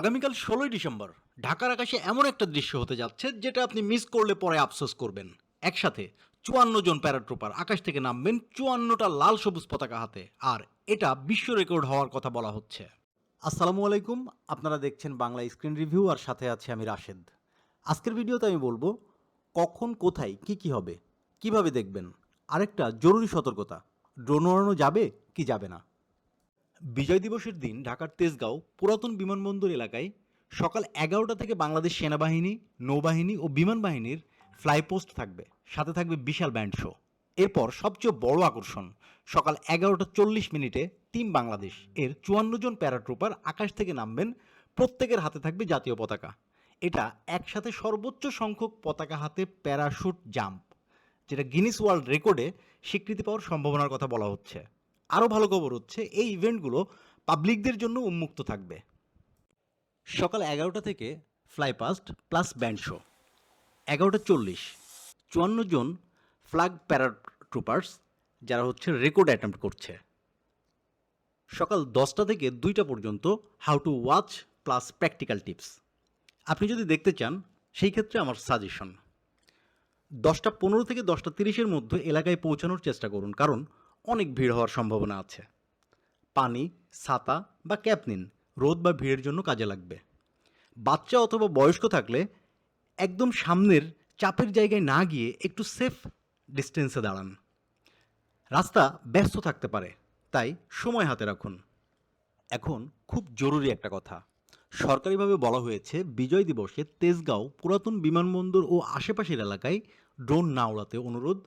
আগামীকাল ষোলোই ডিসেম্বর, ঢাকার আকাশে এমন একটা দৃশ্য হতে যাচ্ছে যেটা আপনি মিস করলে পরে আফসোস করবেন। একসাথে চুয়ান্ন জন প্যারাট্রুপার আকাশ থেকে নামবেন, চুয়ান্নটা লাল সবুজ পতাকা হাতে, আর এটা বিশ্ব রেকর্ড হওয়ার কথা বলা হচ্ছে। আসসালামু আলাইকুম, আপনারা দেখছেন বাংলা স্ক্রিন রিভিউ আর সাথে আছে আমি রাশেদ। আজকের ভিডিওতে আমি বলব, কখন, কোথায়, কি কি হবে, কীভাবে দেখবেন? আরেকটা জরুরি সতর্কতা, ড্রোন ওড়ানো যাবে, কি যাবে না? বিজয় দিবসের দিন ঢাকার তেজগাঁও পুরাতন বিমানবন্দর এলাকায় সকাল এগারোটা থেকে বাংলাদেশ সেনাবাহিনী, নৌবাহিনী ও বিমান বাহিনীর ফ্লাইপোস্ট থাকবে। সাথে থাকবে বিশাল ব্যান্ড শো এরপর সবচেয়ে বড় আকর্ষণ, সকাল এগারোটা চল্লিশ মিনিটে টিম বাংলাদেশ এর চুয়ান্ন জন প্যারাট্রুপার আকাশ থেকে নামবেন, প্রত্যেকের হাতে থাকবে জাতীয় পতাকা। এটা একসাথে সর্বোচ্চ সংখ্যক পতাকা হাতে প্যারাশুট জাম্প যেটা গিনিস ওয়ার্ল্ড রেকর্ডে স্বীকৃতি পাওয়ার সম্ভাবনার কথা বলা হচ্ছে। আরও ভালো খবর হচ্ছে, এই ইভেন্টগুলো পাবলিকদের জন্য উন্মুক্ত থাকবে। সকাল এগারোটা থেকে fly past plus band show এগারোটা চল্লিশ, চুয়ান্ন জন ফ্ল্যাগ প্যারাট্রুপার্স যারা হচ্ছে রেকর্ড অ্যাটেম্প্ট করছে। সকাল দশটা থেকে দুইটা পর্যন্ত how to watch plus practical tips আপনি যদি দেখতে চান, সেই ক্ষেত্রে আমার সাজেশন দশটা পনেরো থেকে দশটা তিরিশের মধ্যে এলাকায় পৌঁছানোর চেষ্টা করুন, কারণ অনেক ভিড় হওয়ার সম্ভাবনা আছে। পানি, ছাতা বা ক্যাপ নিন রোদ বা ভিড়ের জন্য কাজে লাগবে। বাচ্চা অথবা বয়স্ক থাকলে একদম সামনের চাপের জায়গায় না গিয়ে একটু সেফ ডিস্টেন্সে দাঁড়ান। রাস্তা ব্যস্ত থাকতে পারে, তাই সময় হাতে রাখুন। এখন খুব জরুরি একটা কথা। সরকারিভাবে বলা হয়েছে, বিজয় দিবসে তেজগাঁও পুরাতন বিমানবন্দর ও আশেপাশের এলাকায় ড্রোন না উড়াতে অনুরোধ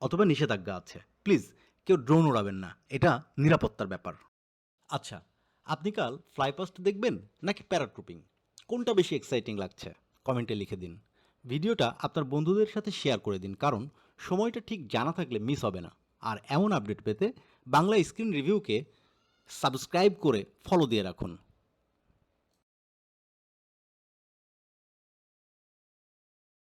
অথবা নিষেধাজ্ঞা আছে। প্লিজ কেউ ড্রোন উড়াবেন না, এটা নিরাপত্তার ব্যাপার। আচ্ছা আপনি কাল ফ্লাইপাস্ট দেখবেন নাকি প্যারাট্রুপিং? কোনটা বেশি এক্সাইটিং লাগছে? কমেন্টে লিখে দিন। ভিডিওটা আপনার বন্ধুদের সাথে শেয়ার করে দিন, কারণ সময়টা ঠিক জানা থাকলে মিস হবে না। আর এমন আপডেট পেতে বাংলা স্ক্রিন রিভিউকে সাবস্ক্রাইব করে ফলো দিয়ে রাখুন।